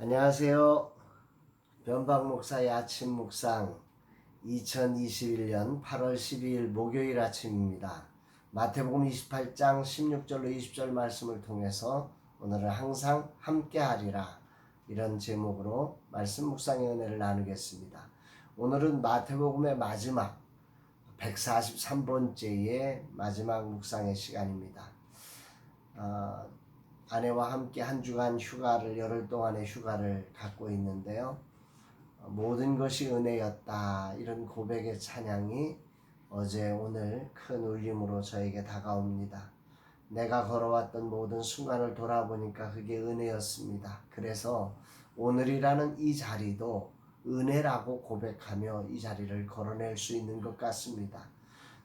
안녕하세요. 변방 목사의 아침 묵상 2021년 8월 12일 목요일 아침입니다. 마태복음 28장 16절로 20절 말씀을 통해서 오늘은 항상 함께 하리라 이런 제목으로 말씀 묵상의 은혜를 나누겠습니다. 오늘은 마태복음의 마지막 143번째의 마지막 묵상의 시간입니다. 어, 아내와 함께 한 주간 휴가를 열흘 동안의 휴가를 갖고 있는데요. 어, 모든 것이 은혜였다 이런 고백의 찬양이 어제 오늘 큰 울림으로 저에게 다가옵니다. 내가 걸어왔던 모든 순간을 돌아보니까 그게 은혜였습니다. 그래서 오늘이라는 이 자리도 은혜라고 고백하며 이 자리를 걸어낼 수 있는 것 같습니다.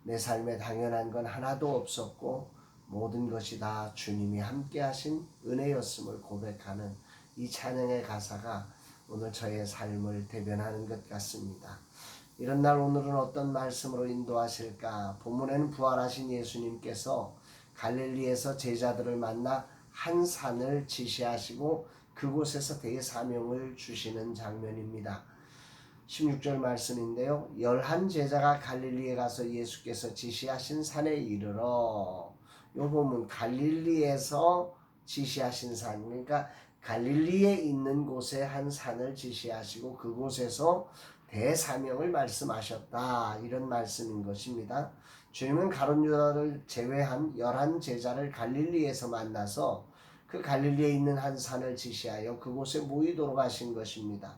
내 삶에 당연한 건 하나도 없었고 모든 것이 다 주님이 함께 하신 은혜였음을 고백하는 이 찬양의 가사가 오늘 저의 삶을 대변하는 것 같습니다. 이런 날 오늘은 어떤 말씀으로 인도하실까? 본문에는 부활하신 예수님께서 갈릴리에서 제자들을 만나 한 산을 지시하시고 그곳에서 대사명을 주시는 장면입니다. 16절 말씀인데요. 열한 제자가 갈릴리에 가서 예수께서 지시하신 산에 이르러 요 보면 갈릴리에서 지시하신 산 그러니까 갈릴리에 있는 곳에 한 산을 지시하시고 그곳에서 대사명을 말씀하셨다 이런 말씀인 것입니다. 주님은 가론 유다를 제외한 열한 제자를 갈릴리에서 만나서 그 갈릴리에 있는 한 산을 지시하여 그곳에 모이도록 하신 것입니다.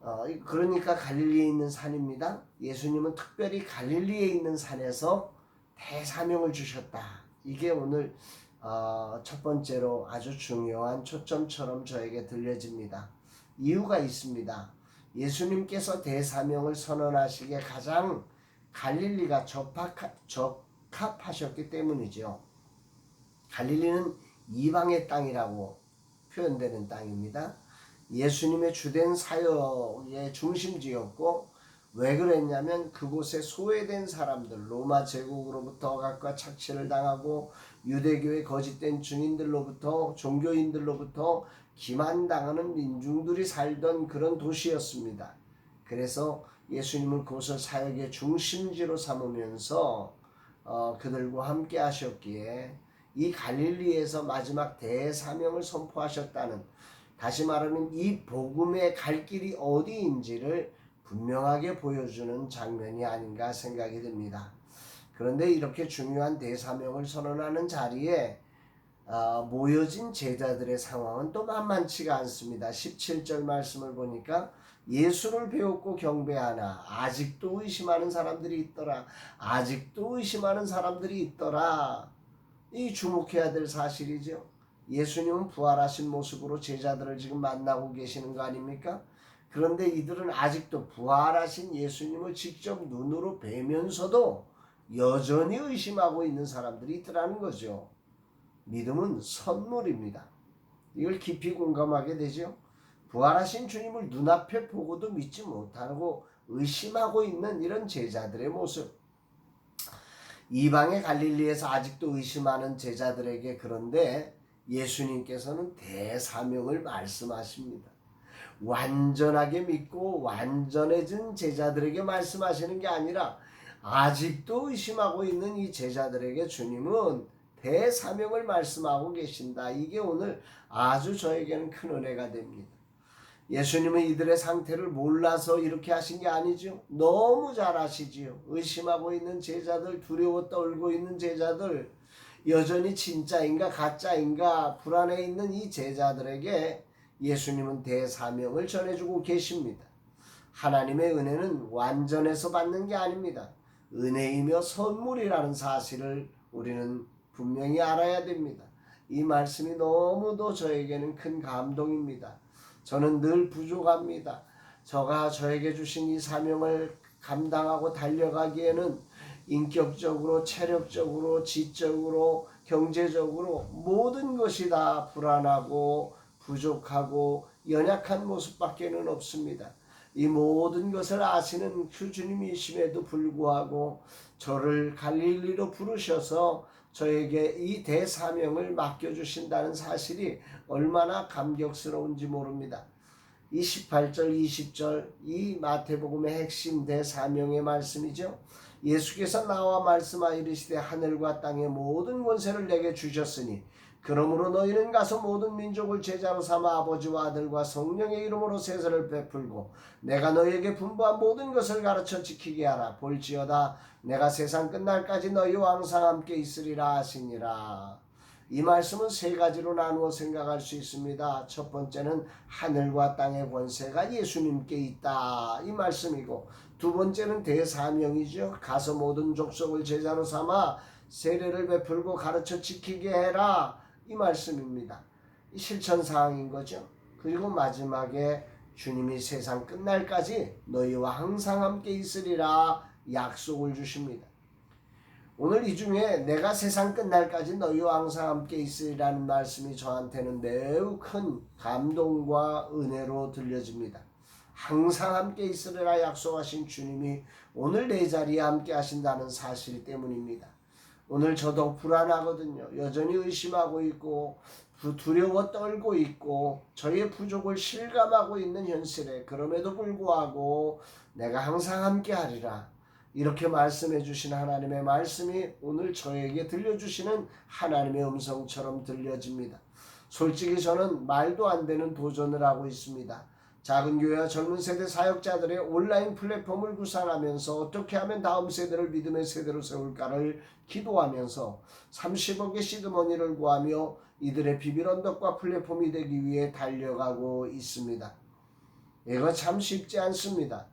어, 그러니까 갈릴리에 있는 산입니다. 예수님은 특별히 갈릴리에 있는 산에서 대사명을 주셨다. 이게 오늘 어, 첫 번째로 아주 중요한 초점처럼 저에게 들려집니다. 이유가 있습니다. 예수님께서 대사명을 선언하시기에 가장 갈릴리가 적합, 적합하셨기 때문이죠. 갈릴리는 이방의 땅이라고 표현되는 땅입니다. 예수님의 주된 사역의 중심지였고 왜 그랬냐면 그곳에 소외된 사람들 로마 제국으로부터 억압과 착취를 당하고 유대교의 거짓된 증인들로부터 종교인들로부터 기만당하는 민중들이 살던 그런 도시였습니다. 그래서 예수님은 그곳을 사역의 중심지로 삼으면서 어, 그들과 함께 하셨기에 이 갈릴리에서 마지막 대사명을 선포하셨다는 다시 말하면 이 복음의 갈 길이 어디인지를 분명하게 보여주는 장면이 아닌가 생각이 듭니다. 그런데 이렇게 중요한 대사명을 선언하는 자리에 어, 모여진 제자들의 상황은 또 만만치가 않습니다. 17절 말씀을 보니까 예수를 배웠고 경배하나 아직도 의심하는 사람들이 있더라. 아직도 의심하는 사람들이 있더라. 이 주목해야 될 사실이죠. 예수님은 부활하신 모습으로 제자들을 지금 만나고 계시는 거 아닙니까? 그런데 이들은 아직도 부활하신 예수님을 직접 눈으로 뵈면서도 여전히 의심하고 있는 사람들이 있더라는 거죠. 믿음은 선물입니다. 이걸 깊이 공감하게 되죠. 부활하신 주님을 눈앞에 보고도 믿지 못하고 의심하고 있는 이런 제자들의 모습. 이방의 갈릴리에서 아직도 의심하는 제자들에게 그런데 예수님께서는 대사명을 말씀하십니다. 완전하게 믿고 완전해진 제자들에게 말씀하시는 게 아니라 아직도 의심하고 있는 이 제자들에게 주님은 대사명을 말씀하고 계신다. 이게 오늘 아주 저에게는 큰 은혜가 됩니다. 예수님은 이들의 상태를 몰라서 이렇게 하신 게 아니죠. 너무 잘 아시지요. 의심하고 있는 제자들, 두려워 떨고 있는 제자들, 여전히 진짜인가 가짜인가 불안해 있는 이 제자들에게 예수님은 대사명을 전해주고 계십니다. 하나님의 은혜는 완전해서 받는 게 아닙니다. 은혜이며 선물이라는 사실을 우리는 분명히 알아야 됩니다. 이 말씀이 너무도 저에게는 큰 감동입니다. 저는 늘 부족합니다. 저가 저에게 주신 이 사명을 감당하고 달려가기에는 인격적으로, 체력적으로, 지적으로, 경제적으로 모든 것이 다 불안하고 부족하고 연약한 모습밖에는 없습니다. 이 모든 것을 아시는 그 주님이심에도 불구하고 저를 갈릴리로 부르셔서 저에게 이 대사명을 맡겨주신다는 사실이 얼마나 감격스러운지 모릅니다. 28절, 20절 이 마태복음의 핵심 대사명의 말씀이죠. 예수께서 나와 말씀하여 이르시되 하늘과 땅의 모든 권세를 내게 주셨으니 그러므로 너희는 가서 모든 민족을 제자로 삼아 아버지와 아들과 성령의 이름으로 세세를 베풀고 내가 너희에게 분부한 모든 것을 가르쳐 지키게 하라 볼지어다 내가 세상 끝날까지 너희와 항상 함께 있으리라 하시니라 이 말씀은 세 가지로 나누어 생각할 수 있습니다. 첫 번째는 하늘과 땅의 권세가 예수님께 있다. 이 말씀이고, 두 번째는 대사명이죠. 가서 모든 족속을 제자로 삼아 세례를 베풀고 가르쳐 지키게 해라. 이 말씀입니다. 이 실천 사항인 거죠. 그리고 마지막에 주님이 세상 끝날까지 너희와 항상 함께 있으리라 약속을 주십니다. 오늘 이 중에 내가 세상 끝날까지 너희와 항상 함께 있으리라는 말씀이 저한테는 매우 큰 감동과 은혜로 들려집니다. 항상 함께 있으리라 약속하신 주님이 오늘 내 자리에 함께 하신다는 사실 때문입니다. 오늘 저도 불안하거든요. 여전히 의심하고 있고 두려워 떨고 있고 저의 부족을 실감하고 있는 현실에 그럼에도 불구하고 내가 항상 함께 하리라. 이렇게 말씀해 주신 하나님의 말씀이 오늘 저에게 들려주시는 하나님의 음성처럼 들려집니다. 솔직히 저는 말도 안 되는 도전을 하고 있습니다. 작은 교회와 젊은 세대 사역자들의 온라인 플랫폼을 구상하면서 어떻게 하면 다음 세대를 믿음의 세대로 세울까를 기도하면서 30억의 시드머니를 구하며 이들의 비빌 언덕과 플랫폼이 되기 위해 달려가고 있습니다. 이거 참 쉽지 않습니다.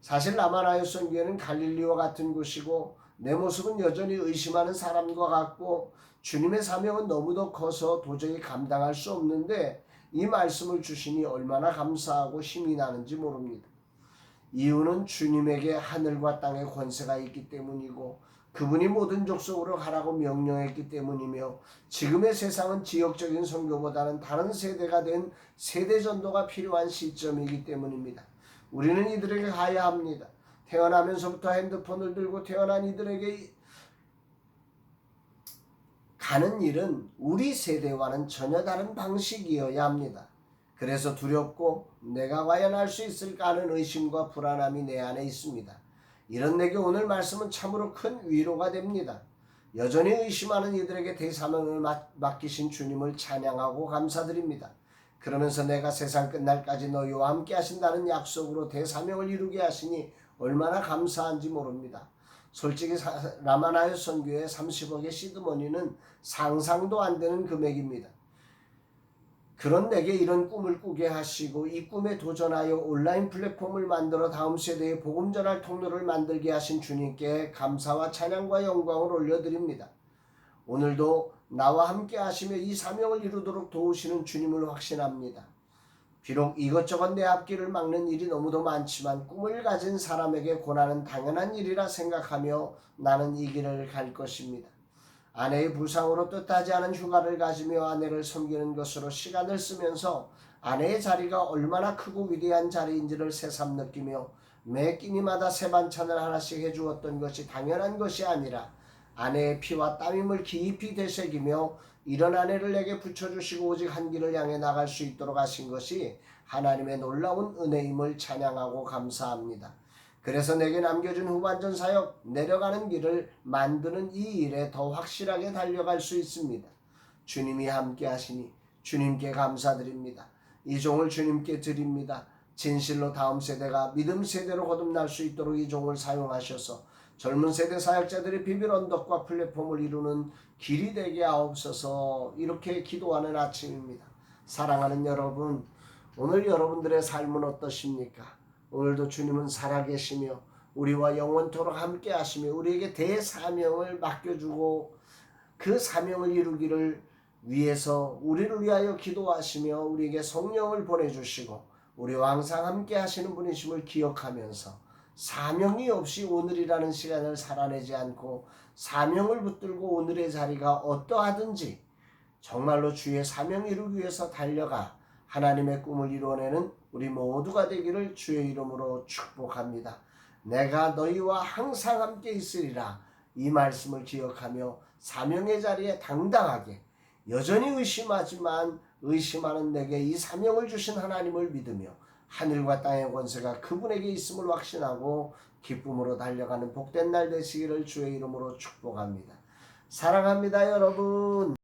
사실 나마나의 선교회는 갈릴리와 같은 곳이고 내 모습은 여전히 의심하는 사람과 같고 주님의 사명은 너무도 커서 도저히 감당할 수 없는데 이 말씀을 주시니 얼마나 감사하고 힘이 나는지 모릅니다. 이유는 주님에게 하늘과 땅의 권세가 있기 때문이고 그분이 모든 족속으로 가라고 명령했기 때문이며 지금의 세상은 지역적인 선교보다는 다른 세대가 된 세대 전도가 필요한 시점이기 때문입니다. 우리는 이들에게 가야 합니다. 태어나면서부터 핸드폰을 들고 태어난 이들에게 가는 일은 우리 세대와는 전혀 다른 방식이어야 합니다. 그래서 두렵고 내가 과연 할 수 있을까 하는 의심과 불안함이 내 안에 있습니다. 이런 내게 오늘 말씀은 참으로 큰 위로가 됩니다. 여전히 의심하는 이들에게 대사명을 맡기신 주님을 찬양하고 감사드립니다. 그러면서 내가 세상 끝날까지 너희와 함께 하신다는 약속으로 대사명을 이루게 하시니 얼마나 감사한지 모릅니다. 솔직히 라마나의 선교의 30억의 시드머니는 상상도 안 되는 금액입니다. 그런 내게 이런 꿈을 꾸게 하시고 이 꿈에 도전하여 온라인 플랫폼을 만들어 다음 세대의 복음 전할 통로를 만들게 하신 주님께 감사와 찬양과 영광을 올려드립니다. 오늘도 나와 함께 하시며 이 사명을 이루도록 도우시는 주님을 확신합니다. 비록 이것저것 내 앞길을 막는 일이 너무도 많지만 꿈을 가진 사람에게 고난은 당연한 일이라 생각하며 나는 이 길을 갈 것입니다. 아내의 부상으로 뜻하지 않은 휴가를 가지며 아내를 섬기는 것으로 시간을 쓰면서 아내의 자리가 얼마나 크고 위대한 자리인지를 새삼 느끼며 매 끼니마다 새 반찬을 하나씩 해주었던 것이 당연한 것이 아니라 아내의 피와 땀임을 깊이 되새기며 이런 아내를 내게 붙여주시고 오직 한 길을 향해 나갈 수 있도록 하신 것이 하나님의 놀라운 은혜임을 찬양하고 감사합니다. 그래서 내게 남겨준 후반전 사역 내려가는 길을 만드는 이 일에 더 확실하게 달려갈 수 있습니다. 주님이 함께 하시니 주님께 감사드립니다. 이 종을 주님께 드립니다. 진실로 다음 세대가 믿음 세대로 거듭날 수 있도록 이 종을 사용하셔서 젊은 세대 사역자들의 비밀 언덕과 플랫폼을 이루는 길이 되게 하옵소서 이렇게 기도하는 아침입니다. 사랑하는 여러분, 오늘 여러분들의 삶은 어떠십니까? 오늘도 주님은 살아계시며 우리와 영원토록 함께 하시며 우리에게 대사명을 맡겨주고 그 사명을 이루기를 위해서 우리를 위하여 기도하시며 우리에게 성령을 보내주시고 우리와 항상 함께 하시는 분이심을 기억하면서 사명이 없이 오늘이라는 시간을 살아내지 않고 사명을 붙들고 오늘의 자리가 어떠하든지 정말로 주의 사명 이루기 위해서 달려가 하나님의 꿈을 이루어내는 우리 모두가 되기를 주의 이름으로 축복합니다. 내가 너희와 항상 함께 있으리라 이 말씀을 기억하며 사명의 자리에 당당하게 여전히 의심하지만 의심하는 내게 이 사명을 주신 하나님을 믿으며 하늘과 땅의 권세가 그분에게 있음을 확신하고 기쁨으로 달려가는 복된 날 되시기를 주의 이름으로 축복합니다. 사랑합니다, 여러분.